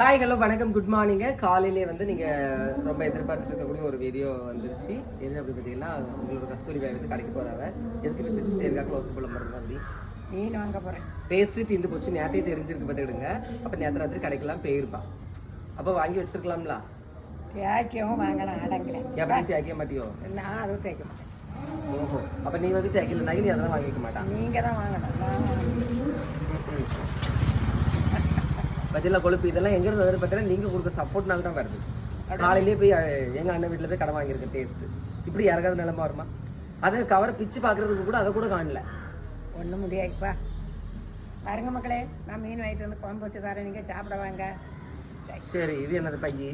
Hi hello வணக்கம். Good மார்னிங்க காலையிலே வந்து நீங்க ரொம்ப எதிர்பார்த்துட்டு இருக்கக்கூடிய ஒரு வீடியோ வந்துருச்சு. என்ன அப்படி பார்த்தீங்கன்னா உங்களோட கஸ்தூரி பாய் வந்து கடைக்கு போறாவ. எதுக்கு வச்சுட்டு இருக்கா க்ளோஸ் பண்ண மாதிரி அப்படி மீன் வாங்க போகிறேன் பேஸ்ட்ரி தீந்து போச்சு. நேரத்தையே தெரிஞ்சிருக்கு பார்த்துக்கிடுங்க. அப்போ நேற்று ராத்திரி கடைக்கெல்லாம் போயிருப்பா. அப்போ வாங்கி வச்சிருக்கலாம்ல. தேய்க்கவும் வாங்கலாம் அடங்குறேன் எப்படி தேய்க்க மாட்டியோ? நான் அதுவும் தேய்க்க மாட்டேன். ஓஹோ அப்போ நீ வந்து தேய்க்கலனாக்கி நீ அதெல்லாம் வாங்கிக்க மாட்டான் நீங்கள் தான் வாங்கணும். பதில கொழுப்பு இதெல்லாம் எங்க இருந்து வருது பார்த்தீங்கன்னா நீங்க கொடுக்க சப்போர்ட்னால தான் வருது. காலையிலேயே போய் அஹ், எங்க அண்ணன் வீட்டில் போய் கடை வாங்கியிருக்கேன் டேஸ்ட் இப்படி யாருக்காவது நிலமா வருமா? அதை கவரை பிச்சு பார்க்கறதுக்கு கூட அதை கூட காணல. ஒன்றும் முடியாதுப்பா. பாருங்க மக்களே நான் மீன் வாங்கிட்டு வந்து குழம்பு வச்சு தரேன். நீங்கள் சாப்பிட வாங்க. சரி இது என்னது பையி?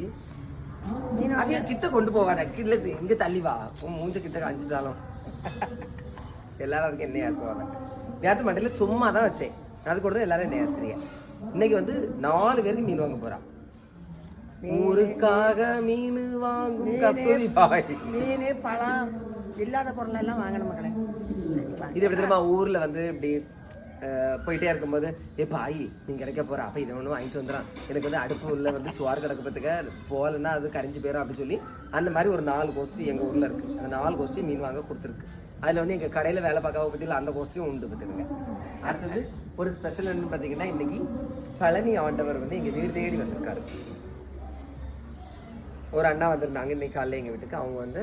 மீன் அதையும் கிட்ட கொண்டு போவாத கிட்ட இங்க தள்ளி வா. உன் மூஞ்ச கிட்ட காமிச்சிட்டாலும். எல்லாரும் அதுக்கு என்ன ஆசுவாங்க நேற்று மண்டையில சும்மா தான் வச்சேன். அது கூட எல்லாரும் என்ன ஆசிரியா இன்னைக்கு வந்து நாலு பேருக்கு மீன் வாங்க போறான் ஊருக்காக மீன் வாங்கும் கஸ்தூரி பாய் மீன் பழம். இல்லாத பொருளெல்லாம் வாங்கணும் மக்களே. இது எப்படி தெரியுமா? ஊர்ல வந்து இப்படி போயிட்டே இருக்கும்போது ஏ பாய் நீ கிடைக்க போற. அப்ப இதை ஒன்று வாங்கிட்டு வந்துடான் எனக்கு வந்து அடுப்பு உள்ள வந்து சுவார் கிடக்கப்பத்துக்க போகலன்னா அது கரைஞ்சு போயிடும் அப்படின்னு சொல்லி அந்த மாதிரி ஒரு நாலு கோஷ்டி எங்க ஊர்ல இருக்கு. அந்த நாலு கோஷ்டி மீன் வாங்க கொடுத்துருக்கு. அதில் வந்து எங்கள் கடையில் வேலை பார்க்காம பற்றியில் அந்த கோஷ்டியும் உண்டு பார்த்துருங்க அடுத்தது ஒரு ஸ்பெஷல் என்னன்னு பார்த்தீங்கன்னா இன்றைக்கி பழனி ஆண்டவர் வந்து எங்கள் வீடு தேடி வந்திருக்காரு. ஒரு அண்ணா வந்திருந்தாங்க இன்றைக்கி காலையில் எங்கள் வீட்டுக்கு. அவங்க வந்து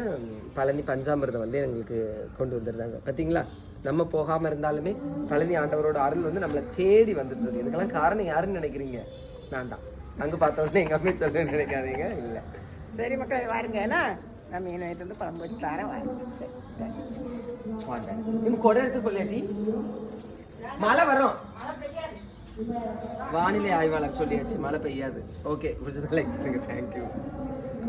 பழனி பஞ்சாமிரதம் வந்து எங்களுக்கு கொண்டு வந்திருந்தாங்க. பார்த்தீங்களா நம்ம போகாமல் இருந்தாலுமே பழனி ஆண்டவரோட அருள் வந்து நம்மளை தேடி வந்துட்டு இதுக்கெல்லாம் காரணம் யாருன்னு நினைக்கிறீங்க? நான் தான். அங்கே பார்த்தோன்னே எங்கள் அம்மையை சொல்ல நினைக்காதீங்க. இல்லை. சரி மக்கள் வாருங்க. ஏன்னா நம்ம மீன் வந்து பழம்பு வச்சு தரேன் வாங்க சரி, இன்னும் கொடை எடுத்து மழை வரும். வானிலை ஆய்வாளர் சொல்லியாச்சு மழை பெய்யாது. Okay பிடிச்சதில்லை thank you